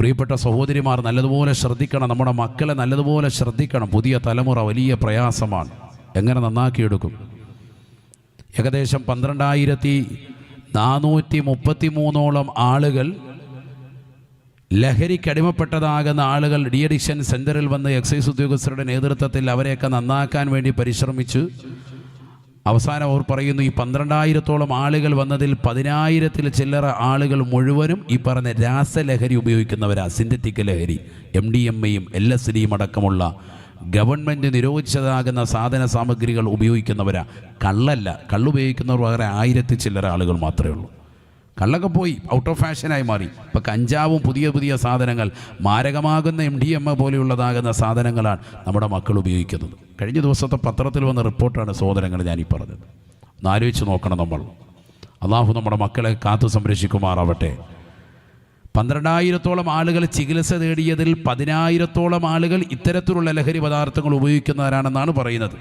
പ്രിയപ്പെട്ട സഹോദരിമാർ നല്ലതുപോലെ ശ്രദ്ധിക്കണം. നമ്മുടെ മക്കളെ നല്ലതുപോലെ ശ്രദ്ധിക്കണം. പുതിയ തലമുറ വലിയ പ്രയാസമാണ്. എങ്ങനെ നന്നാക്കിയെടുക്കും? ഏകദേശം പന്ത്രണ്ടായിരത്തി നാനൂറ്റി മുപ്പത്തി മൂന്നോളം ആളുകൾ ലഹരിക്കടിമപ്പെട്ടതാകുന്ന ആളുകൾ ഡി അഡിക്ഷൻ സെന്ററിൽ വന്ന് എക്സൈസ് ഉദ്യോഗസ്ഥരുടെ നേതൃത്വത്തിൽ അവരെയൊക്കെ നന്നാക്കാൻ വേണ്ടി പരിശ്രമിച്ചു. അവസാനം അവർ പറയുന്നു ഈ പന്ത്രണ്ടായിരത്തോളം ആളുകൾ വന്നതിൽ പതിനായിരത്തിൽ ചില്ലറ ആളുകൾ മുഴുവനും ഈ പറഞ്ഞ രാസലഹരി ഉപയോഗിക്കുന്നവരാ സിന്തറ്റിക് ലഹരി എം ഡി എം എയും എൽ എസ് ഡിയും അടക്കമുള്ള ഗവൺമെന്റ് നിരോധിച്ചതാകുന്ന സാധന സാമഗ്രികൾ ഉപയോഗിക്കുന്നവരാ. കള്ളല്ല കള്ളുപയോഗിക്കുന്നവർ വേറെ ആയിരത്തി ചില്ലറ ആളുകൾ മാത്രമേ ഉള്ളൂ. കള്ളൊക്കെ പോയി ഔട്ട് ഓഫ് ഫാഷനായി മാറി. ഇപ്പോൾ കഞ്ചാവും പുതിയ പുതിയ സാധനങ്ങൾ മാരകമാകുന്ന എം ഡി എം എ പോലെയുള്ളതാകുന്ന സാധനങ്ങളാണ് നമ്മുടെ മക്കൾ ഉപയോഗിക്കുന്നത്. കഴിഞ്ഞ ദിവസത്തെ പത്രത്തിൽ വന്ന റിപ്പോർട്ടാണ് സഹോദരങ്ങൾ ഞാനീ പറഞ്ഞത്. ഒന്ന് ആലോചിച്ച് നോക്കണം നമ്മൾ. അള്ളാഹു നമ്മുടെ മക്കളെ കാത്തു സംരക്ഷിക്കുമാറാവട്ടെ. പന്ത്രണ്ടായിരത്തോളം ആളുകൾ ചികിത്സ തേടിയതിൽ പതിനായിരത്തോളം ആളുകൾ ഇത്തരത്തിലുള്ള ലഹരി പദാർത്ഥങ്ങൾ ഉപയോഗിക്കുന്നവരാണെന്നാണ് പറയുന്നത്.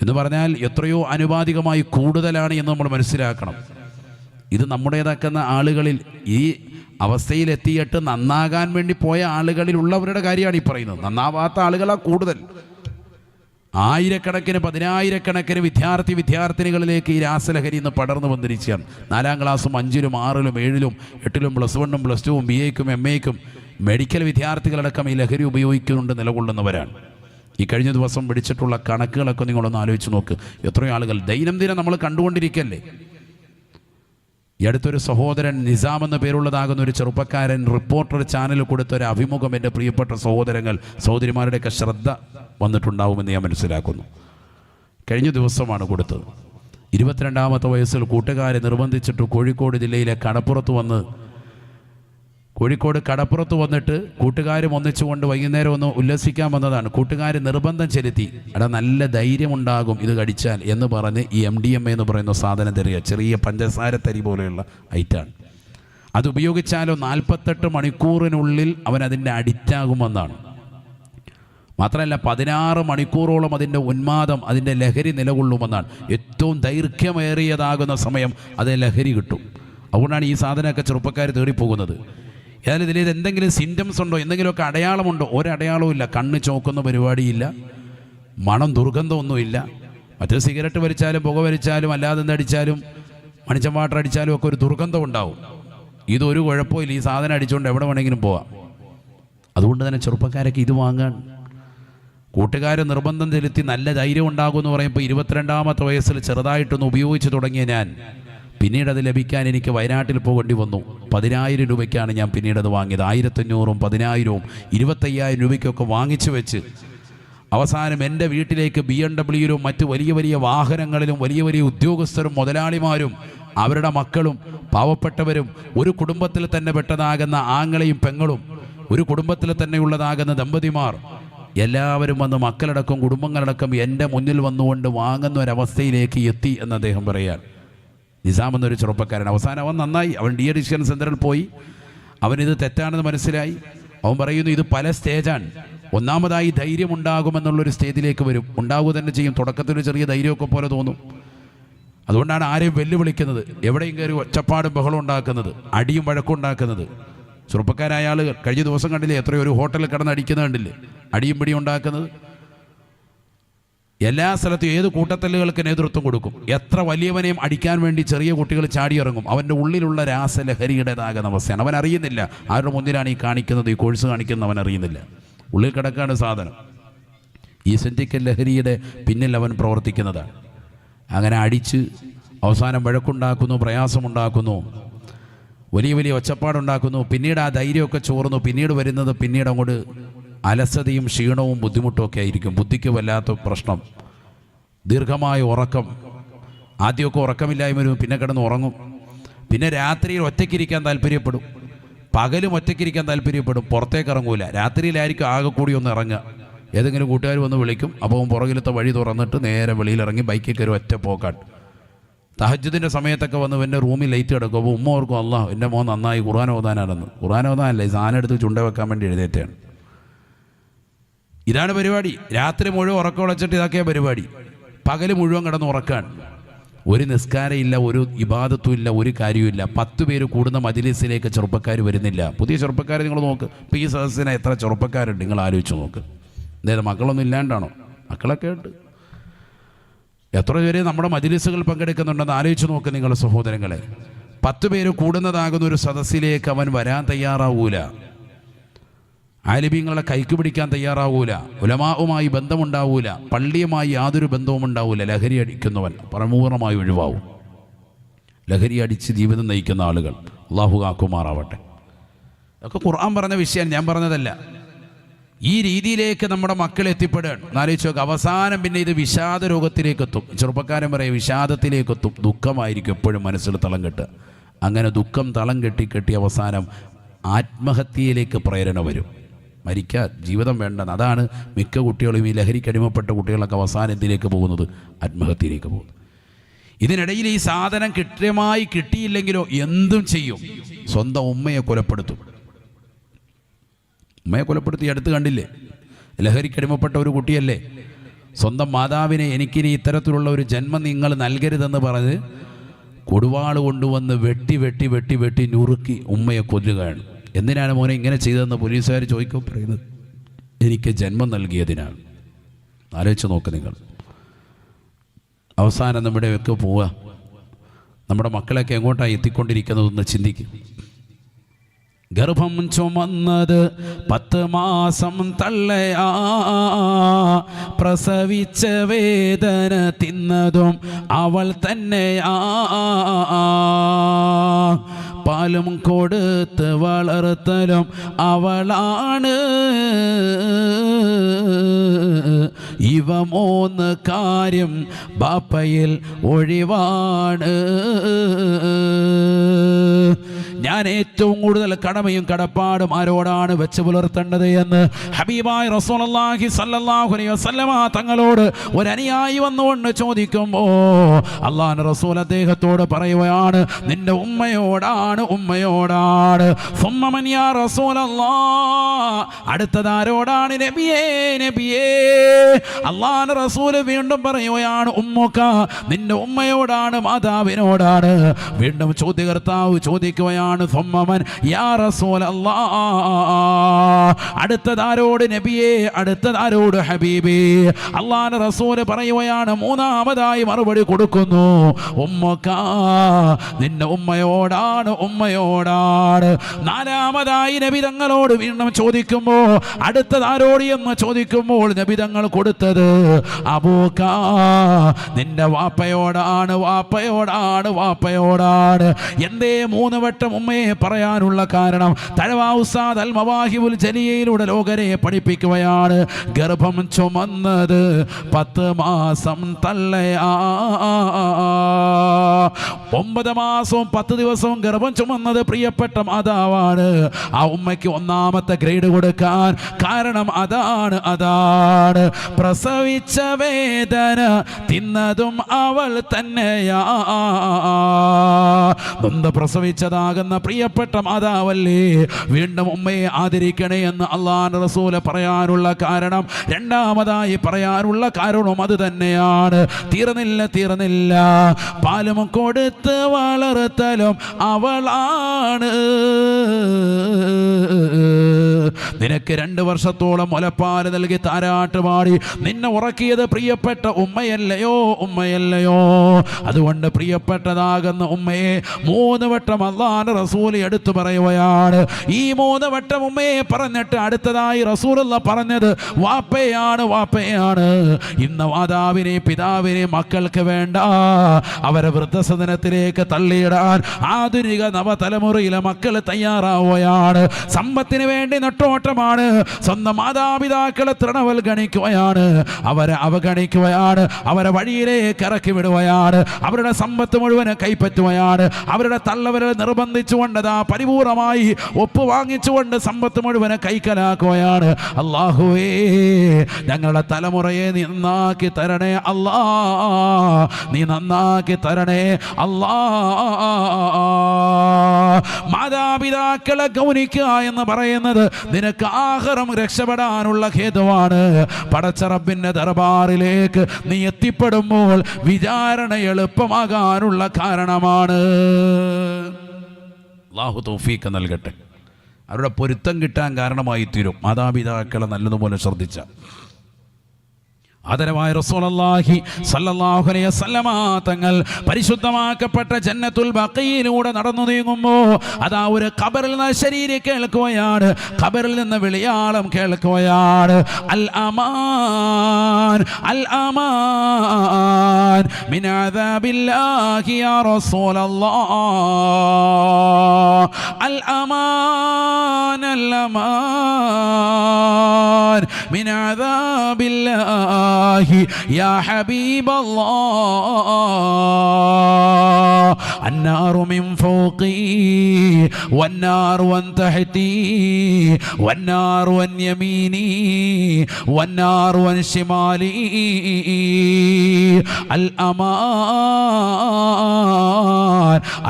എന്ന് പറഞ്ഞാൽ എത്രയോ അനുപാതികമായി കൂടുതലാണ് എന്ന് നമ്മൾ മനസ്സിലാക്കണം. ഇത് നമ്മുടേതാക്കുന്ന ആളുകളിൽ ഈ അവസ്ഥയിലെത്തിയിട്ട് നന്നാകാൻ വേണ്ടി പോയ ആളുകളിലുള്ളവരുടെ കാര്യമാണ് ഈ പറയുന്നത്. നന്നാവാത്ത ആളുകളാണ് കൂടുതൽ. ആയിരക്കണക്കിന് പതിനായിരക്കണക്കിന് വിദ്യാർത്ഥി വിദ്യാർത്ഥിനികളിലേക്ക് ഈ രാസലഹരി ഇന്ന് പടർന്നു വന്നിരിക്കുകയാണ്. നാലാം ക്ലാസ്സും അഞ്ചിലും ആറിലും ഏഴിലും എട്ടിലും പ്ലസ് വണ്ണും പ്ലസ് ടുവും ബി എക്കും എം എക്കും മെഡിക്കൽ വിദ്യാർത്ഥികളടക്കം ഈ ലഹരി ഉപയോഗിക്കുന്നുണ്ട് നിലകൊള്ളുന്നവരാണ്. ഈ കഴിഞ്ഞ ദിവസം പിടിച്ചിട്ടുള്ള കണക്കുകളൊക്കെ നിങ്ങളൊന്ന് ആലോചിച്ച് നോക്ക്. എത്രയോ ആളുകൾ ദൈനംദിനം നമ്മൾ കണ്ടുകൊണ്ടിരിക്കല്ലേ? ഈ അടുത്തൊരു സഹോദരൻ നിസാം എന്ന പേരുള്ളതാകുന്ന ഒരു ചെറുപ്പക്കാരൻ റിപ്പോർട്ടർ ചാനൽ കൊടുത്ത ഒരു അഭിമുഖം എന്റെ പ്രിയപ്പെട്ട സഹോദരങ്ങൾ സഹോദരിമാരുടെയൊക്കെ ശ്രദ്ധ വന്നിട്ടുണ്ടാവുമെന്ന് ഞാൻ മനസ്സിലാക്കുന്നു. കഴിഞ്ഞ ദിവസമാണ് കൊടുത്തത്. ഇരുപത്തിരണ്ടാമത്തെ വയസ്സിൽ കൂട്ടുകാരെ നിർബന്ധിച്ചിട്ട് കോഴിക്കോട് ജില്ലയിലെ കടപ്പുറത്ത് വന്ന് കോഴിക്കോട് കടപ്പുറത്ത് വന്നിട്ട് കൂട്ടുകാരും ഒന്നിച്ചുകൊണ്ട് വൈകുന്നേരം ഒന്ന് ഉല്ലസിക്കാൻ വന്നതാണ്. കൂട്ടുകാർ നിർബന്ധം ചെലുത്തി. എടാ നല്ല ധൈര്യമുണ്ടാകും ഇത് കടിച്ചാൽ എന്ന് പറഞ്ഞ് ഈ എം ഡി എം എന്ന് പറയുന്ന സാധനം തരിക. ചെറിയ പഞ്ചസാര തരി പോലെയുള്ള ഐറ്റാണ്. അത് ഉപയോഗിച്ചാലോ നാൽപ്പത്തെട്ട് മണിക്കൂറിനുള്ളിൽ അവൻ അതിന്റെ അഡിക്റ്റാകുമെന്നാണ്. മാത്രമല്ല പതിനാറ് മണിക്കൂറോളം അതിന്റെ ഉന്മാദം അതിന്റെ ലഹരി നിലകൊള്ളുമെന്നാണ്. ഏറ്റവും ദൈർഘ്യമേറിയതാകുന്ന സമയം അത് ലഹരി കിട്ടും. അതുകൊണ്ടാണ് ഈ സാധനമൊക്കെ ചെറുപ്പക്കാർ തേടിപ്പോകുന്നത്. ഏതായാലും ഇതിൽ എന്തെങ്കിലും സിംറ്റംസ് ഉണ്ടോ? എന്തെങ്കിലുമൊക്കെ അടയാളമുണ്ടോ? ഒരടയാളവും ഇല്ല കണ്ണ് ചോക്കുന്ന പരിപാടിയില്ല. മണം ദുർഗന്ധമൊന്നുമില്ല. മറ്റൊരു സിഗരറ്റ് വലിച്ചാലും പുക വലിച്ചാലും അല്ലാതെ എന്തടിച്ചാലും മണിച്ചം വാട്ടർ അടിച്ചാലും ഒക്കെ ഒരു ദുർഗന്ധം ഉണ്ടാവും ഇതൊരു കുഴപ്പമില്ല ഈ സാധനം അടിച്ചുകൊണ്ട് എവിടെ വേണമെങ്കിലും പോവാം. അതുകൊണ്ട് തന്നെ ചെറുപ്പക്കാരൊക്കെ ഇത് വാങ്ങാൻ കൂട്ടുകാർ നിർബന്ധം ചെലുത്തി നല്ല ധൈര്യം ഉണ്ടാകുമെന്ന് പറയുമ്പോൾ ഇരുപത്തിരണ്ടാമത്തെ വയസ്സിൽ ചെറുതായിട്ടൊന്ന് ഉപയോഗിച്ച് തുടങ്ങിയ ഞാൻ പിന്നീട് അത് ലഭിക്കാൻ എനിക്ക് വയനാട്ടിൽ പോകേണ്ടി വന്നു. പതിനായിരം രൂപയ്ക്കാണ് ഞാൻ പിന്നീട് അത് വാങ്ങിയത്. ആയിരത്തഞ്ഞൂറും പതിനായിരവും ഇരുപത്തയ്യായിരം രൂപയ്ക്കൊക്കെ വാങ്ങിച്ചു വെച്ച് അവസാനം എന്റെ വീട്ടിലേക്ക് ബി എം ഡബ്ല്യൂയിലും മറ്റ് വലിയ വലിയ വാഹനങ്ങളിലും വലിയ വലിയ ഉദ്യോഗസ്ഥരും മുതലാളിമാരും അവരുടെ മക്കളും പാവപ്പെട്ടവരും ഒരു കുടുംബത്തിൽ തന്നെ പെട്ടതാകുന്ന ആങ്ങളെയും പെങ്ങളും ഒരു കുടുംബത്തിൽ തന്നെ ഉള്ളതാകുന്ന ദമ്പതിമാർ എല്ലാവരും വന്ന് മക്കളടക്കം കുടുംബങ്ങളടക്കം എന്റെ മുന്നിൽ വന്നുകൊണ്ട് വാങ്ങുന്ന ഒരവസ്ഥയിലേക്ക് എത്തി എന്ന് അദ്ദേഹം പറയാൻ നിസാം എന്നൊരു ചെറുപ്പക്കാരൻ. അവസാനം അവൻ നന്നായി അവൻ ഡി അഡിക്ഷൻ സെന്ററിൽ പോയി. അവനിത് തെറ്റാണെന്ന് മനസ്സിലായി. അവൻ പറയുന്നു ഇത് പല സ്റ്റേജാണ്. ഒന്നാമതായി ധൈര്യം ഉണ്ടാകുമെന്നുള്ളൊരു സ്റ്റേജിലേക്ക് വരും. ഉണ്ടാകുക തന്നെ ചെയ്യും. തുടക്കത്തിൽ ചെറിയ ധൈര്യമൊക്കെ പോലെ തോന്നും. അതുകൊണ്ടാണ് ആരെയും വെല്ലുവിളിക്കുന്നത്. എവിടെയും കയറി ഒച്ചപ്പാടും ബഹളം ഉണ്ടാക്കുന്നത്. അടിയും വഴക്കും ഉണ്ടാക്കുന്നത്. ചെറുപ്പക്കാരായ ആളുകൾ കഴിഞ്ഞ ദിവസം കണ്ടില്ലേ എത്രയോ ഒരു ഹോട്ടലിൽ കിടന്ന് അടിക്കുന്നത് കണ്ടില്ലേ? അടിയും പിടിയും ഉണ്ടാക്കുന്നത്. എല്ലാ സ്ഥലത്തും ഏത് കൂട്ടത്തല്ലുകൾക്ക് നേതൃത്വം കൊടുക്കും? എത്ര വലിയവനെയും അടിക്കാൻ വേണ്ടി ചെറിയ കുട്ടികൾ ചാടിയിറങ്ങും. അവന്റെ ഉള്ളിലുള്ള രാസലഹരിയുടേതാകുന്ന അവസ്ഥയാണ്. അവൻ അറിയുന്നില്ല. ആരുടെ മുന്നിലാണ് ഈ കാണിക്കുന്നത്? ഈ കോഴ്സ് കാണിക്കുന്നത് അവൻ അറിയുന്നില്ല. ഉള്ളിൽ കിടക്കാണ് സാധനം. ഈ സെന്റിക്കൽ ലഹരിയുടെ പിന്നിൽ അവൻ പ്രവർത്തിക്കുന്നതാണ് അങ്ങനെ അടിച്ച് അവസാനം വഴക്കുണ്ടാക്കുന്നു പ്രയാസമുണ്ടാക്കുന്നു. വലിയ വലിയ ഒച്ചപ്പാടുണ്ടാക്കുന്നു. പിന്നീട് ആ ധൈര്യമൊക്കെ ചോർന്നു. പിന്നീട് വരുന്നത് പിന്നീട് അങ്ങോട്ട് അലസതയും ക്ഷീണവും ബുദ്ധിമുട്ടും ഒക്കെ ആയിരിക്കും. ബുദ്ധിക്ക് വല്ലാത്ത പ്രശ്നം. ദീർഘമായ ഉറക്കം. ആദ്യമൊക്കെ ഉറക്കമില്ലായ്മ വരും പിന്നെ കിടന്ന് ഉറങ്ങും. പിന്നെ രാത്രിയിൽ ഒറ്റയ്ക്കിരിക്കാൻ താല്പര്യപ്പെടും. പകലും ഒറ്റയ്ക്കിരിക്കാൻ താല്പര്യപ്പെടും. പുറത്തേക്ക് ഇറങ്ങൂല. രാത്രിയിലായിരിക്കും ആകെ കൂടി ഒന്ന് ഇറങ്ങുക. ഏതെങ്കിലും കൂട്ടുകാർ വന്ന് വിളിക്കും. അപ്പോൾ പുറകിലത്തെ വഴി തുറന്നിട്ട് നേരെ വെളിയിലിറങ്ങി ബൈക്കിൽ കയറി ഒറ്റ പോക്കാട്ട്. തഹജ്ജുദിന്റെ സമയത്തൊക്കെ വന്ന് എന്റെ റൂമിൽ ലൈറ്റ് കിടക്കും അപ്പോൾ ഉമ്മ ഓർക്കും അല്ല എന്റെ മോൻ നന്നായി ഖുർആൻ ഓതാനാണെന്ന്. ഖുർആൻ ഓതാനല്ല ഈ സാധനം എടുത്ത് ചുണ്ട വെക്കാൻ വേണ്ടി എഴുന്നേറ്റാണ് ഇതാണ് പരിപാടി. രാത്രി മുഴുവൻ ഉറക്കം ഉളച്ചിട്ട് ഇതാക്കിയ പരിപാടി. പകൽ മുഴുവൻ കിടന്ന് ഉറക്കാണ്. ഒരു നിസ്കാരമില്ല ഒരു ഇബാദത്തും ഇല്ല ഒരു കാര്യവുമില്ല. പത്ത് പേര് കൂടുന്ന മജിലിസിലേക്ക് ചെറുപ്പക്കാർ വരുന്നില്ല. പുതിയ ചെറുപ്പക്കാരെ നിങ്ങൾ നോക്ക്. ഇപ്പോൾ ഈ സദസ്സിന് എത്ര ചെറുപ്പക്കാരുണ്ട്? നിങ്ങൾ ആലോചിച്ച് നോക്ക്. അതായത് മക്കളൊന്നും ഇല്ലാണ്ടാണോ? മക്കളൊക്കെ ഉണ്ട്. എത്ര പേര് നമ്മുടെ മജിലിസുകൾ പങ്കെടുക്കുന്നുണ്ടെന്ന് ആലോചിച്ച് നോക്ക് നിങ്ങളുടെ സഹോദരങ്ങളെ. പത്ത് പേര് കൂടുന്നതാകുന്ന ഒരു സദസ്സിലേക്ക് അവൻ വരാൻ തയ്യാറാവൂല. ആലിബീങ്ങളെ കൈക്ക് പിടിക്കാൻ തയ്യാറാവൂല. ഉലമാവുമായി ബന്ധമുണ്ടാവൂല. പള്ളിയുമായി യാതൊരു ബന്ധവും ഉണ്ടാവൂല ലഹരി അടിക്കുന്നവൻ പരമൂർണമായി ഒഴിവാവും. ലഹരി അടിച്ച് ജീവിതം നയിക്കുന്ന ആളുകൾ അള്ളാഹു കാക്കുമാറാവട്ടെ. അതൊക്കെ ഖുർആൻ പറഞ്ഞ വിഷയം ഞാൻ പറഞ്ഞതല്ല. ഈ രീതിയിലേക്ക് നമ്മുടെ മക്കൾ എത്തിപ്പെടുകയാണ്. എന്നാലോചിച്ച് നോക്കുക അവസാനം പിന്നെ ഇത് വിഷാദ രോഗത്തിലേക്ക് എത്തും ചെറുപ്പക്കാരൻ പറയും വിഷാദത്തിലേക്ക് എത്തും ദുഃഖമായിരിക്കും എപ്പോഴും മനസ്സിൽ തളം കെട്ട് അങ്ങനെ ദുഃഖം തളം കെട്ടി കെട്ടി അവസാനം ആത്മഹത്യയിലേക്ക് പ്രേരണ വരും. മരിക്കാൻ ജീവിതം വേണ്ടെന്ന്. അതാണ് മിക്ക കുട്ടികളും ഈ ലഹരിക്ക് അടിമപ്പെട്ട കുട്ടികളൊക്കെ അവസാനത്തിലേക്ക് പോകുന്നത് ആത്മഹത്യയിലേക്ക് പോകുന്നത്. ഇതിനിടയിൽ ഈ സാധനം കൃത്യമായി കിട്ടിയില്ലെങ്കിലോ എന്തും ചെയ്യും. സ്വന്തം ഉമ്മയെ കൊലപ്പെടുത്തും. ഉമ്മയെ കൊലപ്പെടുത്തി അടുത്ത് കണ്ടില്ലേ? ലഹരിക്കടിമപ്പെട്ട ഒരു കുട്ടിയല്ലേ? സ്വന്തം മാതാവിനെ എനിക്കിനി ഇത്തരത്തിലുള്ള ഒരു ജന്മം നിങ്ങൾ നൽകരുതെന്ന് പറഞ്ഞ് കൊടുവാൾ കൊണ്ടുവന്ന് വെട്ടി വെട്ടി വെട്ടി വെട്ടി നുറുക്കി ഉമ്മയെ കൊല്ലുകയാണ്. എന്തിനാണ് മോനെ ഇങ്ങനെ ചെയ്തതെന്ന് പോലീസുകാർ ചോദിക്കും? പറയുന്നത് എനിക്ക് ജന്മം നൽകിയതിനാണ് ആലോചിച്ച് നോക്ക് നിങ്ങൾ. അവസാനം നമ്മുടെയൊക്കെ പോവുക. നമ്മുടെ മക്കളൊക്കെ എങ്ങോട്ടാണ് എത്തിക്കൊണ്ടിരിക്കുന്നതെന്ന് ചിന്തിക്കും. ഗർഭം ചുമന്നത് പത്ത് മാസം തള്ളയാ. പ്രസവിച്ച വേദന തിന്നതും അവൾ തന്നെയാ. പാലും കൊടുത്ത് വളർത്തലും അവളാണ്. ഇവ മൂന്ന് കാര്യം ബാപ്പയിൽ ഒഴിവാണ്. ഞാൻ ഏറ്റവും കൂടുതൽ കടമയും കടപ്പാടും ആരോടാണ് വെച്ച് പുലർത്തേണ്ടത് എന്ന് ഹബീബായ് സല്ലല്ലാഹു അലൈഹി വസല്ലമ തങ്ങളോട് ഒരു അനുയായി വന്നുകൊണ്ട് ചോദിക്കുമ്പോ അള്ളാൻ റസൂൽ അദ്ദേഹത്തോട് പറയുകയാണ് നിന്റെ ഉമ്മയോടാണ് ഉമ്മയോടാണ്. റസൂലല്ലാ അടുത്തതാരോടാണ് നബിയേ നബിയേ. അള്ളാൻ റസൂൽ വീണ്ടും പറയുകയാണ് ഉമ്മുക്ക നിന്റെ ഉമ്മയോടാണ് മാതാവിനോടാണ്. വീണ്ടും ചോദ്യകർത്താവ് ചോദിക്കുകയാണ് സുമ്മമൻ യാ റസൂലല്ലാ. അടുത്തതാരോട് നബിയേ അടുത്തതാരോട് ഹബീബേ. അള്ളാന റസൂൽ പറയുകയാണ് മൂന്നാമതായി മറുപടി കൊടുക്കുന്നു. ഉമ്മക്ക നിന്നെ ഉമ്മയോടാണ് ഉമ്മയോടാണ്. നാലാമതായി നബി തങ്ങളോട് വീണ്ടും ചോദിക്കുമ്പോ അടുത്തതാരോട് എന്ന് ചോദിക്കുമ്പോൾ നബി തങ്ങൾ കൊടുത്തത് അബൂക്ക നിന്റെ വാപ്പയോടാണ് വാപ്പയോടാണ് വാപ്പയോടാണ്. എന്തേ മൂന്ന് വട്ടം ഉമ്മയെ പറയാനുള്ള കാരണം തഴവാസാദ് അൽ മവാഹിബുൽ ജലിയയിലൂടെ ലോകരെ പഠിപ്പിക്കുകയാണ്. ഗർഭം ചുമന്നത് പത്ത് മാസം തള്ളയാ. ഒമ്പത് മാസവും പത്ത് ദിവസവും ഗർഭം ചുമന്നത് പ്രിയപ്പെട്ട മാതാവാണ്. ആ ഉമ്മയ്ക്ക് ഒന്നാമത്തെ ഗ്രേഡ് കൊടുക്കാൻ കാരണം അതാണ് അതാണ്. പ്രസവിച്ച വേദന തിന്നതും അവൾ തന്നെയാ. പ്രസവിച്ചതാകുന്ന പ്രിയപ്പെട്ട മാതാവല്ലേ വീണ്ടും ഉമ്മയെ ആദരിക്കണേ എന്ന് അള്ളാൻ റസൂല പറയാനുള്ള കാരണം രണ്ടാമതായി പറയാനുള്ള കാരണവും അത് തന്നെയാണ്. തീർന്നില്ല തീർന്നില്ല. പാലും കൊടുത്ത് വളർത്തലും അവളാണ് നിനക്ക് രണ്ട് വർഷത്തോളം മുലപ്പാൽ നൽകി താരാട്ട് പാടി നിന്നെ ഉറക്കിയത് പ്രിയപ്പെട്ട ഉമ്മയല്ലയോ ഉമ്മയല്ലയോ? അതുകൊണ്ട് പ്രിയപ്പെട്ടതാകുന്ന ഉമ്മയെ മൂന്ന് വട്ടം അള്ളാൻ റസൂൽ എടുത്തു പറയുകയാണ് ഈ മൂന്ന് വട്ടം ഉമ്മയെ പറഞ്ഞിട്ട് അടുത്തതായി റസൂലുള്ള പറഞ്ഞത് വാപ്പയാണ് വാപ്പയാണ്. ഇന്ന് മാതാവിനെ പിതാവിനെ മക്കൾക്ക് വേണ്ട. അവരെ വൃദ്ധസദനത്തിലേക്ക് തള്ളിയിടാൻ ആധുനിക നവതലമുറയിലെ മക്കൾ തയ്യാറാവുകയാണ്. സമ്പത്തിന് വേണ്ടി നെട്ടോട്ടമാണ്. സ്വന്തം മാതാപിതാക്കളെ തൃണവൽഗണിക്കുകയാണ്. അവരെ അവഗണിക്കുകയാണ്. അവരെ വഴിയിലേക്ക് ഇറക്കി വിടുകയാണ്. അവരുടെ സമ്പത്ത് മുഴുവൻ കൈപ്പറ്റുകയാണ്. അവരുടെ തള്ളവരെ നിർബന്ധിച്ചുകൊണ്ട് ആ പരിപൂർണമായി ഒപ്പ് വാങ്ങിച്ചുകൊണ്ട് സമ്പത്ത് മുഴുവനെ കൈക്കലാക്കുകയാണ്. അള്ളാഹുവേ ഞങ്ങളുടെ തലമുറയെ നീ നന്നാക്കി തരണേ അല്ലാ. നീ നന്നാക്കി തരണേ അല്ലാ. മാതാപിതാക്കളെ ഗൗനിക്കുക എന്ന് പറയുന്നത് നിനക്ക് ആഹാരം രക്ഷപ്പെടാനുള്ള ഹേതുവാണ്. പടച്ചറബിന്റെ ദർബാറിലേക്ക് നീ എത്തിപ്പെടുമ്പോൾ വിചാരണ എളുപ്പമാകാനുള്ള കാരണമാണ്. അള്ളാഹു തൗഫീക്ക് നൽകട്ടെ. അവരുടെ പൊരുത്തം കിട്ടാൻ കാരണമായി തീരും. മാതാപിതാക്കളെ നല്ലതുപോലെ ശ്രദ്ധിച്ച. ആദരവായ റസൂലല്ലാഹി സല്ലല്ലാഹു അലൈഹി വസല്ലമ തങ്ങൾ പരിശുദ്ധമാക്കപ്പെട്ട ജന്നത്തുൽ ബഖയിലൂടെ നടന്നു നീങ്ങുമ്പോൾ അതാ ഒരു ഖബറിൽ നിന്ന് ശരീരം കേൾക്കുകയാണ്. ഖബറിൽ നിന്ന് വിളിയാളം കേൾക്കുകയാണ്. അൽ അമാൻ അൽ അമാൻ മിൻ അദാബില്ലാഹി യാ റസൂലല്ലാഹ്. അൽ അമാൻ അൽ അമാൻ الله يا حبيب الله النار من فوقي والنار عن تحتي والنار عن يميني والنار عن شمالي الأمان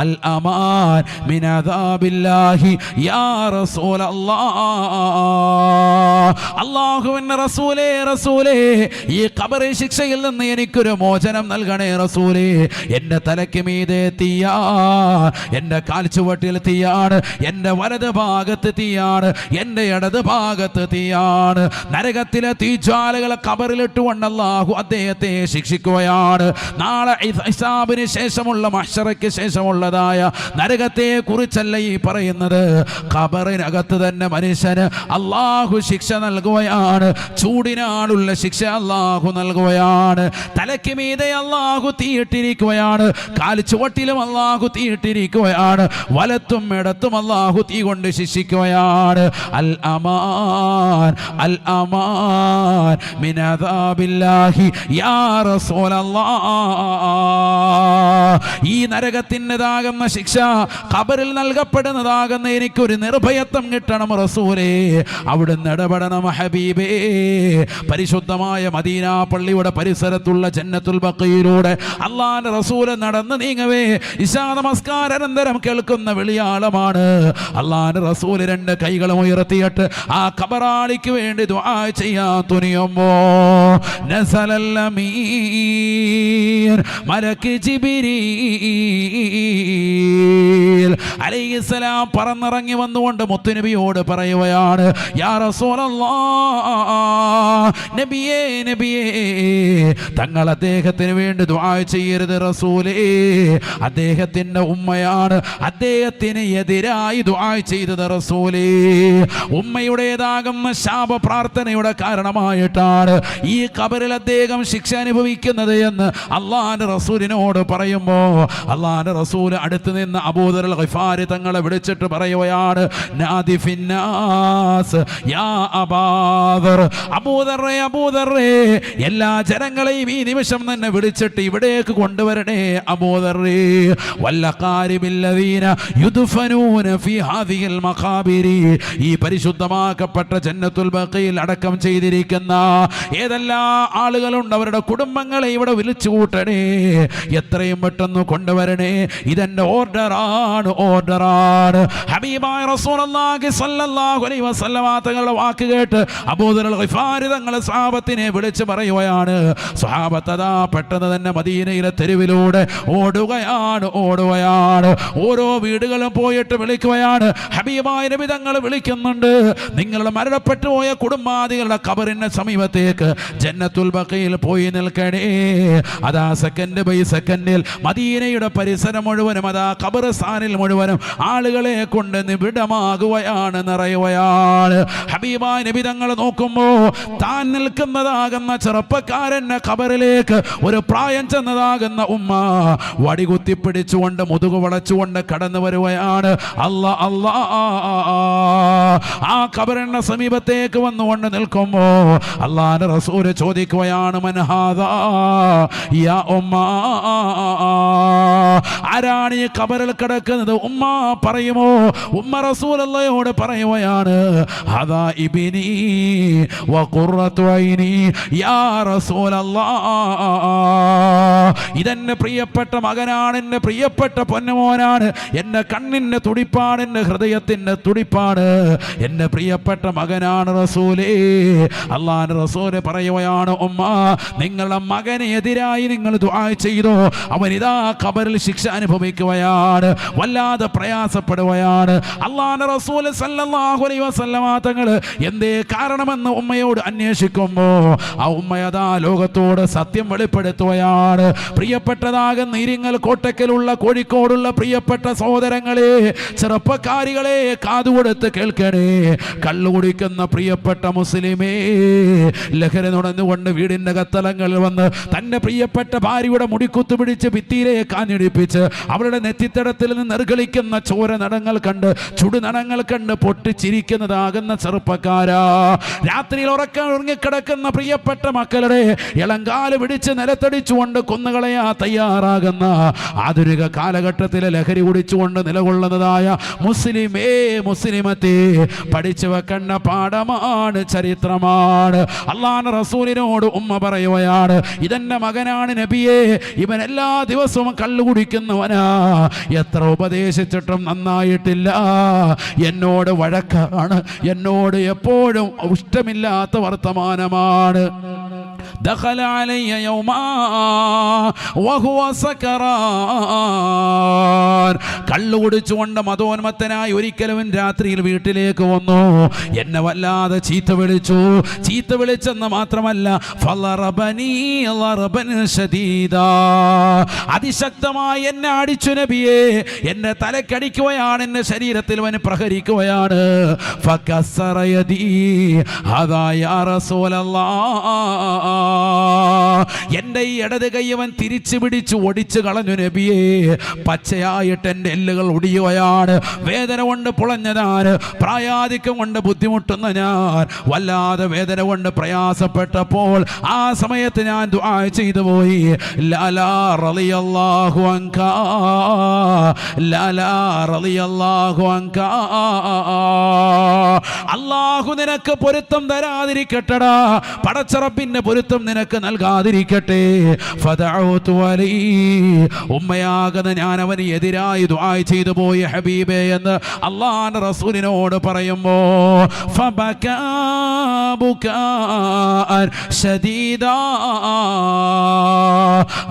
الأمان من عذاب الله يا رسول الله الله من رسوله رسول റസൂലേ ഈ കബറി ശിക്ഷയിൽ നിന്ന് എനിക്കൊരു മോചനം നൽകണേ റസൂലേ. എന്റെ തലയ്ക്ക് മീതെ തീയാ എന്റെ കാൽച്ചുവട്ടിൽ തീയാണ് എന്റെ വലത് ഭാഗത്ത് തീയാണ് എന്റെ ഇടത് ഭാഗത്ത് തീയാണ്. നരകത്തിലെ തീജ്വാലകളെ കബറിലിട്ട് കൊണ്ടല്ലാഹു അദ്ദേഹത്തെ ശിക്ഷിക്കുകയാണ്. നാളെ ഹിസാബിന് ശേഷമുള്ള മഷറയ്ക്ക് ശേഷമുള്ളതായ നരകത്തെ കുറിച്ചല്ല ഈ പറയുന്നത്. ഖബറിനകത്ത് തന്നെ മനുഷ്യന് അള്ളാഹു ശിക്ഷ നൽകുകയാണ്. ചൂടിനാണുള്ള ശിക്ഷ അള്ളാഹു നൽകുകയാണ്. തലയ്ക്ക് മീതെ അള്ളാഹു തീയിട്ടിരിക്കുകയാണ്. കാൽ ചുവട്ടിലും അള്ളാഹു തീയിട്ടിരിക്കുകയാണ്. വലത്തും ഇടത്തും അള്ളാഹു തീ കൊണ്ട് ശിക്ഷിക്കുകയാണ്. അൽ അമാൻ അൽ അമാൻ മിനദാബില്ലാഹി യാ ഈ നരകത്തിന്റെതാകുന്ന ശിക്ഷ ഖബറിൽ നൽകപ്പെടുന്നതാകുന്ന എനിക്കൊരു നിർഭയത്വം കിട്ടണം റസൂലേ. അവിടുന്ന് ഇടപെടണം ഹബീബേ. പരിശുദ്ധമായ മദീന പള്ളിയുടെ പരിസരത്തുള്ള ജന്നത്തുൽ ബക്കയിലൂടെ അള്ളാന്റെ റസൂൽ നടന്ന് നീങ്ങവേ. ഇശാ നമസ്കാരാനന്തരം കേൾക്കുന്ന വെളിയാളമാണ്. അള്ളാന്റെ റസൂൽ രണ്ട് കൈകളും ഉയർത്തിയിട്ട് ആ കബറാളിക്ക് വേണ്ടി ദുആ ചെയ്യാൻ തുനിയുമ്പോ മലക്ക് അലൈഹിസ്സലാം പറന്നിറങ്ങി വന്നുകൊണ്ട് മുത്തുനബിയോട് പറയുകയാണ് യാ റസൂലല്ലാ നബിയേ നബിയേ. തങ്ങൾ അദ്ദേഹത്തിന് വേണ്ടി ദുആ ചെയ്യരുത് റസൂലേ. അദ്ദേഹത്തിന്റെ ഉമ്മയാണ് അദ്ദേഹത്തിന് എതിരായി ദുആ ചെയ്തത് റസൂലേ. ഉമ്മയുടേതാകുന്ന ശാപ പ്രാർത്ഥനയുടെ കാരണമായിട്ടാണ് ഈ കബറിൽ അദ്ദേഹം ശിക്ഷ അനുഭവിക്കുന്നത് എന്ന് അള്ളാഹാന്റെ റസൂലിനോട് പറയുമ്പോൾ അള്ളാഹാന്റെ റസൂൽ അടുത്ത് നിന്ന് അബൂദർ ഖിഫാരി തങ്ങളെ വിളിച്ചിട്ട് പറയുകയാണ് നാദി ഫിന്നാസ് യാ അബാദർ. അബൂദറേ അബൂദറേ എല്ലാ ജനങ്ങളെയും ഈ നിമിഷം തന്നെ വിളിച്ചിട്ട് ഇവിടേക്ക് കൊണ്ടുവരണേ അബൂദറേ വല്ല കാര്യമില്ലതീന ഫി ഹാദിഹിൽ ഈ പരിശുദ്ധമാക്കപ്പെട്ട ജന്നത്തുൽ ബഖയിൽ അടക്കം ചെയ്തിരിക്കുന്ന ഏതെല്ലാം ആളുകളുണ്ട് അവരുടെ കുടുംബങ്ങളെ ഇവിടെ വിളിച്ചു കൂട്ടണേ എത്രയും പെട്ടെന്ന് കൊണ്ടുവരണേ. ഇതെന്റെ ഓർഡറാണ് ഓർഡറാണ്. ഹബീബായ റസൂലുള്ളാഹി സ്വല്ലല്ലാഹു അലൈഹി വസല്ലമ തങ്ങളുടെ വാക്ക് കേട്ട് അബൂദർ ഗിഫാരി തങ്ങളെ സ്വഹാബത്തിനെ വിളിച്ച് പറയുകയാണ്. സഹാബത്തതാ പെട്ടെന്ന് തന്നെ മദീനയിലെ തെരുവിലൂടെ ഓടുകയാണ് ഓടുകയാണ്. ഓരോ വീടുകളും പോയിട്ട് വിളിക്കുകയാണ്. ഹബീബായ നബി വിളിക്കുന്നുണ്ട്. നിങ്ങളുടെ മരണപ്പെട്ടു പോയ കുടുംബാദികളുടെ കബറിന്റെ സമീപത്തേക്ക് ജന്നത്തുൽ ബഖയിൽ പോയി നിൽക്കണേ. അതാ സെക്കൻഡ് ബൈ സെക്കൻഡിൽ മദീനയുടെ പരിസരം മുഴുവനും അതാ ഖബർസ്ഥാനിൽ മുഴുവനും ആളുകളെ കൊണ്ട് നിബിഡമാകുകയാണ് നിറയുകയാണ്. ഹബീബായ നബി നോക്കുമ്പോൾ താൻ നിൽക്കുന്നതാകുന്ന ചെറുപ്പക്കാരനെ ഖബറിലേക്ക് ഒരു പ്രായം ചെന്നതാകുന്ന ഉമ്മ വടികുത്തി പിടിച്ചുകൊണ്ട് മുതുകു വളച്ചുകൊണ്ട് കടന്നു വരുകയാണ്. അല്ല അല്ല ആ ഖബറിന്റെ സമീപത്തേക്ക് വന്നുകൊണ്ട് നിൽക്കുമ്പോ അള്ളാന്റെ റസൂര് ചോദിക്കുകയാണ് മനഹാദ യാ ഉമ്മ ആരാണ് ഈ ഖബറിൽ കിടക്കുന്നത്? ഉമ്മ പറയുമോ? ഉമ്മ റസൂലയോട് പറയുകയാണ് അതാ ഇബിനി വഖുറത്തു റസൂലല്ലാ ഇതെന്റെ പ്രിയപ്പെട്ട മകനാണ് എന്റെ പ്രിയപ്പെട്ട പൊന്നുമോനാണ് എന്റെ കണ്ണിന്റെ തുടിപ്പാണ് എന്റെ ഹൃദയത്തിന്റെ തുടിപ്പാണ് എന്റെ പ്രിയപ്പെട്ട മകനാണ് റസൂലേ. അള്ളാൻ റസൂൽ പറയുകയാണ് ഉമ്മ നിങ്ങളുടെ മകനെതിരായി നിങ്ങൾ ചെയ്തോ അവൻ ഇതാ ഖബറിൽ ശിക്ഷ അനുഭവിക്കുകയാണ് വല്ലാതെ പ്രയാസപ്പെടുകയാണ്. അള്ളാൻ റസൂൽ സല്ലല്ലാഹു അലൈഹി വസല്ലമ എന്തേ കാരണമെന്ന് ഉമ്മയോട് അന്വേഷിക്കുമ്പോ ആ ഉമ്മയതാ ലോകത്തോട് സത്യം വെളിപ്പെടുത്തുകയാണ്. പ്രിയപ്പെട്ടതാകുന്ന ഇരിങ്ങൽ കോട്ടക്കലുള്ള കോഴിക്കോടുള്ള പ്രിയപ്പെട്ട സഹോദരങ്ങളെ ചെറുപ്പക്കാരികളെ കാതുകൊടുത്ത് കേൾക്കണേ. കള്ളു കുടിക്കുന്ന പ്രിയപ്പെട്ട മുസ്ലിമേ ലഹരി നുണഞ്ഞുകൊണ്ട് വീടിന്റെ കത്തലങ്ങളിൽ വന്ന് തന്റെ പ്രിയപ്പെട്ട ഭാര്യയുടെ മുടിക്കുത്തു പിടിച്ച് ഭിത്തിയിലെ കാഞ്ഞിടിപ്പിച്ച് അവരുടെ നെറ്റിത്തടത്തിൽ നിന്ന് നിർഗളിക്കുന്ന ചോര നടങ്ങൾ കണ്ട് ചുടുനടങ്ങൾ കണ്ട് പൊട്ടിച്ചിരിക്കുന്നതാകുന്ന ചെറുപ്പക്കാരാ. രാത്രിയിൽ ഉറക്കം ഉറങ്ങിക്കിടക്കുന്ന പ്രിയപ്പെട്ട മക്കളുടെ ഇളങ്കാൽ പിടിച്ച് നിലത്തടിച്ചുകൊണ്ട് കൊന്നുകളയാ തയ്യാറാകുന്ന ആധുനിക കാലഘട്ടത്തിലെ ലഹരി കുടിച്ചുകൊണ്ട് നിലകൊള്ളുന്നതായ മുസ്ലിമേ മുസ്ലിമത്തെ പഠിച്ചു വെക്കേണ്ട പാഠമാണ് ചരിത്രമാണ്. അള്ളാൻ റസൂലിനോട് ഉമ്മ പറയുകയാണ് ഇതെന്റെ മകനാണ് നബിയെ ഇവൻ എല്ലാ ദിവസവും കള്ളു കുടിക്കുന്നവനാ. എത്ര ഉപദേശിച്ചിട്ടും നന്നായിട്ടില്ല. എന്നോട് വഴക്കാണ്. എന്നോട് എപ്പോഴും ഇഷ്ടമില്ലാത്ത വർത്തമാനമാണ് دخل علي يوما وهو سكران കള്ളു കുടിച്ചുകൊണ്ട് മതോന്മത്തനായി ഒരിക്കലും രാത്രിയിൽ വീട്ടിലേക്ക് വന്നു എന്നെ വല്ലാതെ ചീത്ത വിളിച്ചു ചീത്ത വിളിച്ചെന്ന് മാത്രമല്ല ഫളറബനി ലറബൻ ശദീദാ. അതിശക്തമായി എന്നെ അടിച്ചു നബിയെ എന്നെ തലക്കടിക്കുകയാണ് എന്റെ ശരീരത്തിൽ അവന് പ്രഹരിക്കുകയാണ് ഫകസ്സറ യദീ. ഹദാ യാ റസൂലല്ലാഹ്. എന്റെ ഈ ഇടത് കയ്യവൻ തിരിച്ചു പിടിച്ച് ഒടിച്ചു കളഞ്ഞു നബിയെ. പച്ചയായിട്ട് എന്റെ എല്ലുകൾ ഒടിയുകയാണ്. വേദന കൊണ്ട് പുളഞ്ഞതാണ്. പ്രായാധിക്യം കൊണ്ട് ബുദ്ധിമുട്ടുന്ന ഞാൻ. വല്ലാതെ വേദന കൊണ്ട് പ്രയാസപ്പെട്ടപ്പോൾ ആ സമയത്ത് ഞാൻ ദുആ ചെയ്തു പോയി. ലാലാ റളിയല്ലാഹു റളിയല്ലാഹു അള്ളാഹു നിനക്ക് പൊരുത്തം തരാതിരിക്കട്ടടാ. പടച്ചറപ്പിന്റെ പൊരുത്തം നിനക്ക് നൽകാതിരിക്കട്ടെ. ഉമ്മയാകുന്ന ഞാൻ അവന് എതിരായി ദുആ ചെയ്തു പോയി ഹബീബേ എന്ന് അള്ളാൻ റസൂലിനോട് പറയുമ്പോ.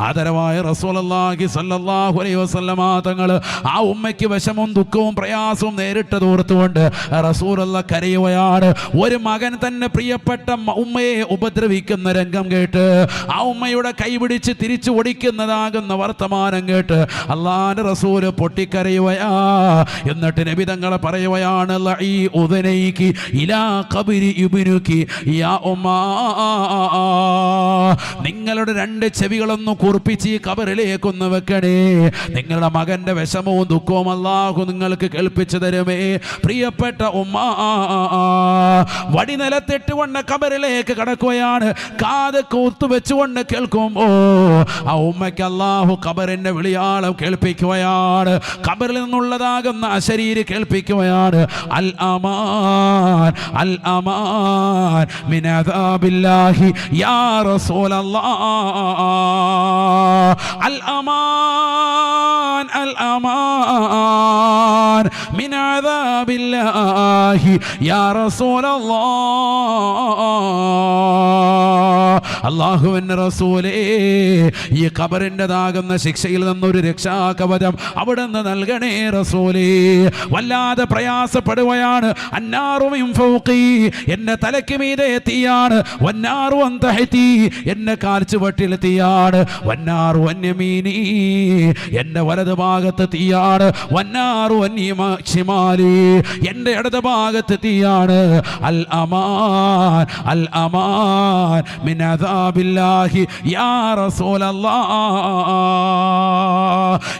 ആദരവായ റസൂലുള്ളാഹി സ്വല്ലല്ലാഹു അലൈഹി വസല്ലമ തങ്ങൾ ആ ഉമ്മയ്ക്ക് വിഷമവും ദുഃഖവും പ്രയാസവും നേരിട്ടത് ഓർത്തുകൊണ്ട് റസൂലുള്ള കരയുകയാണ് ഒരു മകൻ തന്നെ പ്രിയപ്പെട്ട ഉമ്മയെ ഉപദ്രവിക്കുന്ന രംഗം കേട്ട് ആ ഉമ്മയുടെ കൈപിടിച്ച് തിരിച്ചു ഓടിക്കുന്നതാകുന്ന വർത്തമാനം കേട്ട് അള്ളാന്റെ റസൂൽ പൊട്ടിക്കരയുവയാ. എന്നിട്ട് നബിതങ്ങളെ പറയുകയാണ് ഇലാ യാ നിങ്ങളുടെ രണ്ട് ചെവികളൊന്ന് കുറിപ്പിച്ച് ഈ കബറിലേക്കൊന്ന് വെക്കണേ. നിങ്ങളുടെ മകന്റെ വിഷമവും ദുഃഖവും അല്ലാഹു നിങ്ങൾക്ക് കേൾപ്പിച്ചു തരുമേ. പ്രിയപ്പെട്ട ഉമ്മ വടി നിലത്തിട്ടുകൊണ്ട് കബറിലേക്ക് കടക്കുകയാണ്. കാത് കൂത്തു വെച്ചുകൊണ്ട് കേൾക്കുമ്പോ ആ ഉമ്മയ്ക്ക് അള്ളാഹു കബറിന്റെ വിളിയാളം കേൾപ്പിക്കുകയാണ്. കബറിൽ നിന്നുള്ളതാകുന്ന അശരീരി കേൾപ്പിക്കുകയാണ്. അൽ അമാൻ അൽ അമാൻ മിനദാബില്ലാഹി യാ റസൂലല്ലാഹ്. അൽ അമാൻ അൽ അമാൻ മിനദാബില്ലാഹി യാ റസൂലല്ലാഹ്. അള്ളാഹുവിന്റെ റസൂലേ ഈ ഖബറിന്റെതാകുന്ന ശിക്ഷയിൽ നിന്നൊരു രക്ഷാകവചം അവിടെ നിന്ന് നൽകണേ റസൂലേ. വല്ലാതെ പ്രയാസപ്പെടുകയാണ്. അന്നാറും ഫൗഖി എന്റെ തലയ്ക്ക് മീതെ എത്തിയാണ്. വന്നാറു അന്തഹത്തി കാൽച്ചു കാൽച്ചുവട്ടിൽ തീയാണ് വന്നാറു വന്യമീനി എന്റെ വലത് ഭാഗത്ത് തീയാണ്. വന്നാറു വന്യമാലി എന്റെ ഇടത് ഭാഗത്ത് തീയാണ്. അൽ അമാൻ അൽ അമാൻ മിൻ അദാബില്ലാഹി യാ الله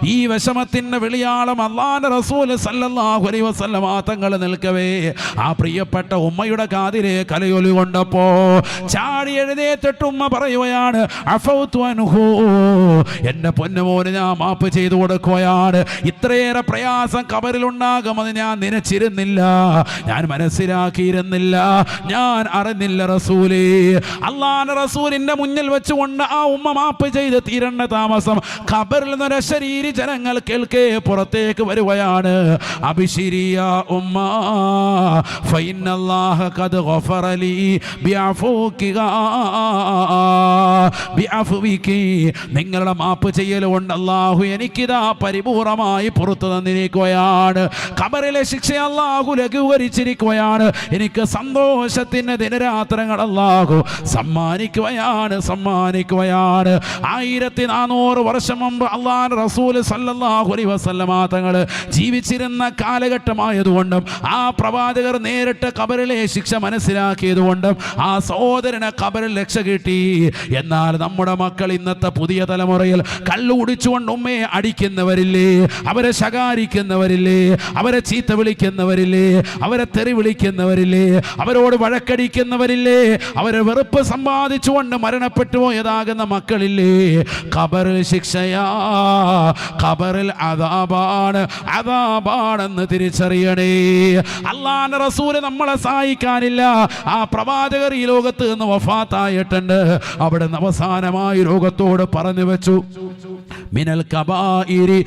ഈ വിഷമത്തിന്റെ വിളിയാളം അള്ളാന്റെ റസൂൽ സല്ലല്ലാഹു അലൈഹി വസല്ലമ തങ്ങൾ നിൽക്കവേ. ആ പ്രിയപ്പെട്ട ഉമ്മയുടെ കാതിലെ കലയൊലി കൊണ്ടപ്പോ ചാടി എഴുതേറ്റിട്ട് ഉമ്മ പറയുകയാണ് എന്റെ പൊന്നുമോന് ഞാൻ മാപ്പ് ചെയ്തു കൊടുക്കുകയാണ്. ഇത്രയേറെ പ്രയാസം കബറിലുണ്ടാകുമെന്ന് ഞാൻ നനച്ചിരുന്നില്ല. ഞാൻ മനസ്സിലാക്കിയിരുന്നില്ല. ഞാൻ അറിഞ്ഞില്ല റസൂലേ. റസൂലിന്റെ മുന്നിൽ വെച്ചുകൊണ്ട് ആ ഉമ്മ മാപ്പ് ചെയ്ത് തീരണ്ട താമസം. ഖബറിൽ നിന്നൊരു ശരീരി ജനങ്ങൾ കേൾക്കേ പുറത്തേക്ക് വരുകയാണ്. അഭിശിരിയ ഉമ്മ ഖദ് നിങ്ങളുടെ മാപ്പ് ചെയ്യൽ കൊണ്ട് അള്ളാഹു എനിക്കിതാ പരിപൂർണമായി പുറത്തു തന്നിരിക്കുകയാണ്. ഖബറിലെ ശിക്ഷ അള്ളാഹു ലഘൂകരിച്ചിരിക്കുകയാണ്. എനിക്ക് സന്തോഷത്തിന്റെ ദിനരാത്രങ്ങൾ അള്ളാഹു അല്ലാഹു സമ്മാനിക്കുകയാണ് സമ്മാനിക്കുകയാണ്. ആയിരത്തി നാനൂറ് വർഷം മുമ്പ് അള്ളാൻ റസൂൽ സല്ലല്ലാഹു അലൈഹി വസല്ലമ ജീവിച്ചിരുന്ന കാലഘട്ടമായതുകൊണ്ടും ആ പ്രവാചകർ നേരിട്ട് കബറിലെ ശിക്ഷ മനസ്സിലാക്കിയതുകൊണ്ടും ആ സഹോദരനെ കബറിൽ രക്ഷ കിട്ടി. എന്നാൽ നമ്മുടെ മക്കൾ ഇന്നത്തെ പുതിയ തലമുറയിൽ കള്ളു കുടിച്ചുകൊണ്ട് ഉമ്മയെ അടിക്കുന്നവരില്ലേ? അവരെ ശകാരിക്കുന്നവരില്ലേ? അവരെ ചീത്ത വിളിക്കുന്നവരില്ലേ? അവരെ തെറി വിളിക്കുന്നവരില്ലേ? അവരോട് വഴക്കടിക്കുന്നവരില്ലേ? അവരെ വെറുപ്പ് സമ്പാദിച്ചുകൊണ്ട് മരണപ്പെട്ടു പോയതാകുന്ന മക്കളില്ലേ? ഖബറിൽ ശിക്ഷയാ. ഖബറിൽ അതാപാണ് അതാപാണെന്ന് തിരിച്ചറിയണേ. അള്ളാന്റെ റസൂൽ നമ്മളെ സഹായിക്കാനില്ല. ആ പ്രവാചകർ ഈ ലോകത്ത് നിന്ന് വഫാത്തായിട്ടുണ്ട്. അവിടെ അവസാനമായി ലോകത്തോട് പറഞ്ഞു വെച്ചു. മിനൽ കബായിരി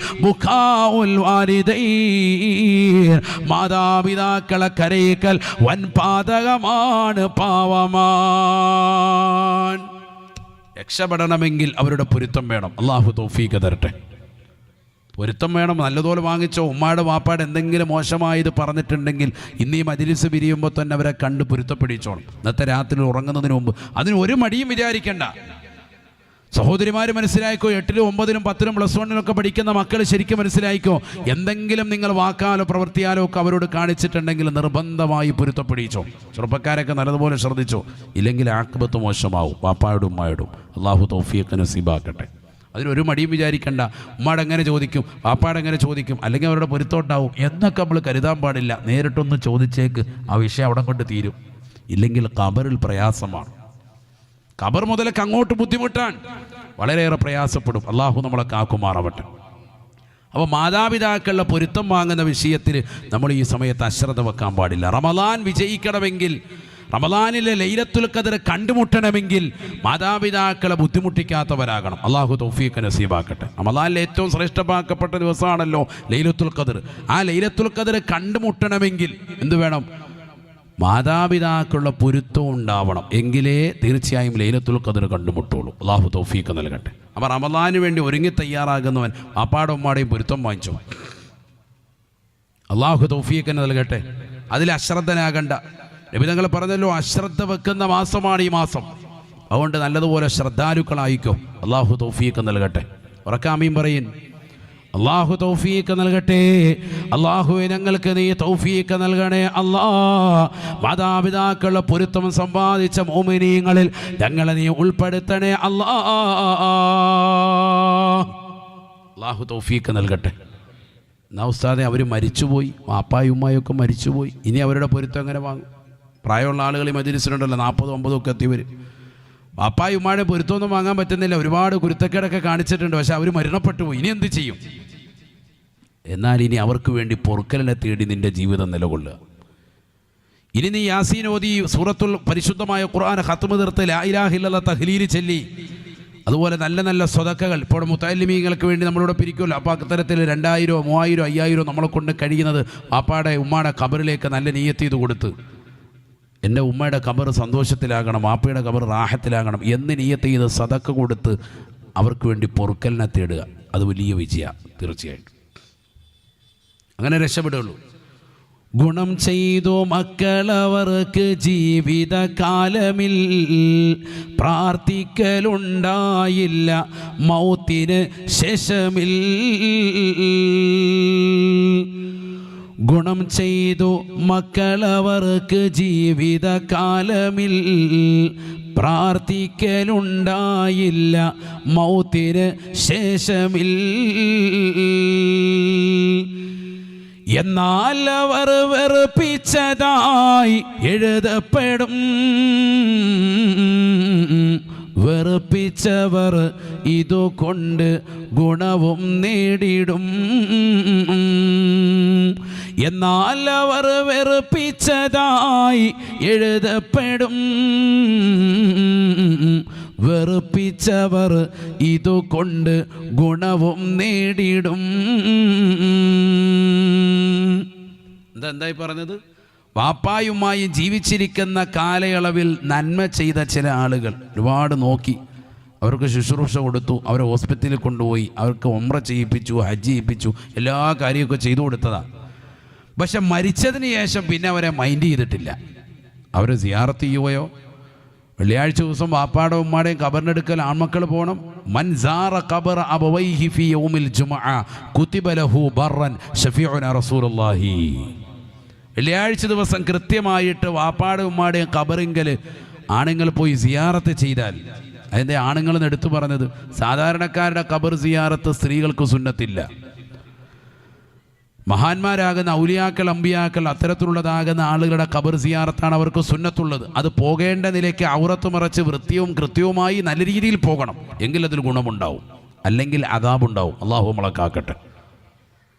മാതാപിതാക്കളെ കരയിക്കൽ വൻ പാതകമാണ് പാവമാൻ. രക്ഷപ്പെടണമെങ്കിൽ അവരുടെ പൊരുത്തം വേണം. അള്ളാഹു തൗഫീഖ് തരട്ടെ. പൊരുത്തം വേണം. നല്ലതുപോലെ വാങ്ങിച്ചോ. ഉമ്മായുടെ വാപ്പാട് എന്തെങ്കിലും മോശമായത് പറഞ്ഞിട്ടുണ്ടെങ്കിൽ ഇന്ന് ഈ മജിലിസ് പിരിയുമ്പോൾ തന്നെ അവരെ കണ്ട് പൊരുത്തപ്പെടിച്ചോണം. ഇന്നത്തെ രാത്രി ഉറങ്ങുന്നതിന് മുമ്പ്. അതിന് ഒരു മടിയും വിചാരിക്കേണ്ട. സഹോദരിമാർ മനസ്സിലായിക്കോ? എട്ടിലും ഒമ്പതിലും പത്തിലും പ്ലസ് വണ്ണിലൊക്കെ പഠിക്കുന്ന മക്കൾ ശരിക്കും മനസ്സിലായിക്കോ? എന്തെങ്കിലും നിങ്ങൾ വാക്കാലോ പ്രവൃത്തിയാലോ ഒക്കെ അവരോട് കാണിച്ചിട്ടുണ്ടെങ്കിൽ നിർബന്ധമായി പൊരുത്തപ്പെടിച്ചോ ചെറുപ്പക്കാരൊക്കെ നല്ലതുപോലെ ശ്രദ്ധിച്ചോ? ഇല്ലെങ്കിൽ ആക്ബത്ത് മോശമാവും. വാപ്പായോടും ഉമ്മായോടും. അള്ളാഹു തൗഫീഖ് നസീബാക്കട്ടെ. അതിനൊരു മടിയും വിചാരിക്കണ്ട. ഉമ്മാടെങ്ങനെ ചോദിക്കും? വാപ്പാട് എങ്ങനെ ചോദിക്കും? അല്ലെങ്കിൽ അവരുടെ പൊരുത്തോട്ടാവും എന്നൊക്കെ നമ്മൾ കരുതാൻ പാടില്ല. നേരിട്ടൊന്ന് ചോദിച്ചേക്ക്. ആ വിഷയം അവിടെ കൊണ്ട് തീരും. ഇല്ലെങ്കിൽ കബറിൽ പ്രയാസമാണ്. ഖബർ മുതലൊക്കെ അങ്ങോട്ട് ബുദ്ധിമുട്ടാൻ വളരെയേറെ പ്രയാസപ്പെടും. അള്ളാഹു നമ്മളെ കാക്കുമാറാവട്ടെ അപ്പോൾ മാതാപിതാക്കളുടെ പൊരുത്തം വാങ്ങുന്ന വിഷയത്തിൽ നമ്മൾ ഈ സമയത്ത് അശ്രദ്ധ വെക്കാൻ പാടില്ല. റമദാൻ വിജയിക്കണമെങ്കിൽ റമദാനിലെ ലൈലത്തുൽ ഖദർ കണ്ടുമുട്ടണമെങ്കിൽ മാതാപിതാക്കളെ ബുദ്ധിമുട്ടിക്കാത്തവരാകണം. അള്ളാഹു തൗഫീഖ് നസീബാക്കട്ടെ. റമദാനിലെ ഏറ്റവും ശ്രേഷ്ഠമാക്കപ്പെട്ട ദിവസമാണല്ലോ ലൈലത്തുൽ ഖദർ. ആ ലൈലത്തുൽ ഖദർ കണ്ടുമുട്ടണമെങ്കിൽ എന്ത് വേണം? മാതാപിതാക്കളുടെ പൊരുത്തം ഉണ്ടാവണം. എങ്കിലേ തീർച്ചയായും ലൈലത്തുൽ ഖദർ കണ്ടുമുട്ടുള്ളൂ. അള്ളാഹു തൗഫീഖ് നൽകട്ടെ. അപ്പം റമദാന് വേണ്ടി ഒരുങ്ങി തയ്യാറാകുന്നവൻ അപ്പാടും ഉമ്മാടെയും പൊരുത്തം വാങ്ങിച്ചു? അള്ളാഹു തൗഫീഖ് നൽകട്ടെ. അതിൽ അശ്രദ്ധനാകണ്ട. രവിതങ്ങൾ പറഞ്ഞല്ലോ അശ്രദ്ധ വെക്കുന്ന മാസമാണ് ഈ മാസം. അതുകൊണ്ട് നല്ലതുപോലെ ശ്രദ്ധാലുക്കളായിക്കോ. അള്ളാഹു തൗഫീഖ് നൽകട്ടെ. ഉറക്കാമീൻ പറയും അള്ളാഹു തൗഫീക്ക് നൽകട്ടെ. അള്ളാഹുവെ ഞങ്ങൾക്ക് നീ തൗഫീക്ക് നൽകണേ അല്ലാ. മാതാപിതാക്കളുടെ പൊരുത്തം സമ്പാദിച്ച മോമിനീങ്ങളിൽ ഞങ്ങളെ നീ ഉൾപ്പെടുത്തണേ അല്ലാ. അള്ളാഹു തൗഫീക്ക് നൽകട്ടെ. എന്നാ ഉസ്താദെ അവർ മരിച്ചുപോയി. വാപ്പായും ഉമ്മായൊക്കെ മരിച്ചുപോയി. ഇനി അവരുടെ പൊരുത്തം എങ്ങനെ വാങ്ങും? പ്രായമുള്ള ആളുകൾ ഈ മജിലിസിലുണ്ടല്ലോ നാൽപ്പതും അമ്പതും ഒക്കെ എത്തിയവർ വാപ്പായും ഉമ്മാടെ പൊരുത്തമൊന്നും വാങ്ങാൻ പറ്റുന്നില്ല. ഒരുപാട് കുരുത്തക്കേടൊക്കെ കാണിച്ചിട്ടുണ്ട്. പക്ഷെ അവർ മരണപ്പെട്ടു പോയി. ഇനി എന്ത് ചെയ്യും? എന്നാൽ ഇനി അവർക്ക് വേണ്ടി പൊറുക്കലിനെ തേടി നിന്റെ ജീവിതം നിലകൊള്ളുക. ഇനി നീ യാസീൻ ഓതി സൂറത്തുൽ പരിശുദ്ധമായ ഖുർആൻ ഹത്തുമ തീർത്ത് ലായിലാഹില്ല തഹ്ലീൽ ചെല്ലി. അതുപോലെ നല്ല നല്ല സ്വതക്കകൾ ഇപ്പോൾ മുത്താലിമീങ്ങൾക്ക് വേണ്ടി നമ്മളിവിടെ പിരിക്കുമല്ലോ. അപ്പോൾ അത്തരത്തിൽ രണ്ടായിരോ മൂവായിരോ അയ്യായിരോ നമ്മളെ കൊണ്ട് കഴിയുന്നത് പാപ്പാടെ ഉമ്മാടെ കബറിലേക്ക് നല്ല നീയത്ത് ചെയ്ത് കൊടുത്ത്. എന്റെ ഉമ്മയുടെ കബർ സന്തോഷത്തിലാകണം ആപ്പയുടെ കബർ റാഹത്തിലാകണം എന്ന് നീയത്ത് ചെയ്ത് സതക്ക കൊടുത്ത് അവർക്ക് വേണ്ടി പൊറുക്കലിനെ തേടുക. അത് വലിയ വിജയ തീർച്ചയായിട്ടും. അങ്ങനെ രക്ഷപ്പെടുകയുള്ളൂ. ഗുണം ചെയ്തു മക്കളവർക്ക് ജീവിതകാലമിൽ പ്രാർത്ഥിക്കലുണ്ടായില്ല മൗത്തിന് ശേഷമിൽ ഗുണം ചെയ്തു മക്കളവർക്ക് ജീവിതകാലമിൽ പ്രാർത്ഥിക്കലുണ്ടായില്ല മൗത്തിന് ശേഷമിൽ. എന്നാൽ അവർ വെറുപ്പിച്ചതായി എഴുതപ്പെടും. വെറുപ്പിച്ചവർ ഇതുകൊണ്ട് ഗുണവും നേടിടും. എന്നാൽ അവർ വെറുപ്പിച്ചതായി എഴുതപ്പെടും. വെറുപ്പിച്ചവർ ഇതുകൊണ്ട് ഗുണവും നേടിടും. എന്താ എന്തായി പറഞ്ഞത്? വാപ്പായുമായി ജീവിച്ചിരിക്കുന്ന കാലയളവിൽ നന്മ ചെയ്ത ചില ആളുകൾ ഒരുപാട് നോക്കി. അവർക്ക് ശുശ്രൂഷ കൊടുത്തു അവരെ ഹോസ്പിറ്റലിൽ കൊണ്ടുപോയി അവർക്ക് ഒമ്ര ചെയ്യിപ്പിച്ചു ഹജ്ജ് ചെയ്യിപ്പിച്ചു എല്ലാ കാര്യമൊക്കെ ചെയ്തു കൊടുത്തതാണ് പക്ഷെ മരിച്ചതിന് ശേഷം പിന്നെ അവരെ മൈൻഡ് ചെയ്തിട്ടില്ല. അവർ സിയാറത്ത് ചെയ്യുകയോ വെള്ളിയാഴ്ച ദിവസം വാപ്പാടെ ഉമ്മാടെയും കബറിനെടുക്കൽ ആൺമക്കൾ പോകണം മൻസാറ ഖബർ അബവൈഹി ഫി ജുമഅ കുതിബ ലഹു ബർറൻ റസൂലുള്ളാഹി. വെള്ളിയാഴ്ച ദിവസം കൃത്യമായിട്ട് വാപ്പാടും ഉമ്മാടെയും കബറിങ്കൽ ആണുങ്ങൾ പോയി സിയാറത്ത് ചെയ്താൽ. അതിന്റെ ആണുങ്ങൾ എടുത്തു പറഞ്ഞത് സാധാരണക്കാരുടെ കബർ സിയാറത്ത് സ്ത്രീകൾക്ക് സുന്നത്തില്ല. മഹാന്മാരാകുന്ന ഔലിയാക്കൾ അമ്പിയാക്കൾ അത്തരത്തിലുള്ളതാകുന്ന ആളുകളുടെ കബർ സിയാറത്താണ് അവർക്ക് സുന്നത്തുള്ളത്. അത് പോകേണ്ട നിലയ്ക്ക് ഔറത്ത് മറച്ച് വൃത്തിയും കൃത്യവുമായി നല്ല രീതിയിൽ പോകണം. എങ്കിൽ അതിൽ ഗുണമുണ്ടാവും. അല്ലെങ്കിൽ അതാബുണ്ടാവും അള്ളാഹു മുളക്കാക്കട്ടെ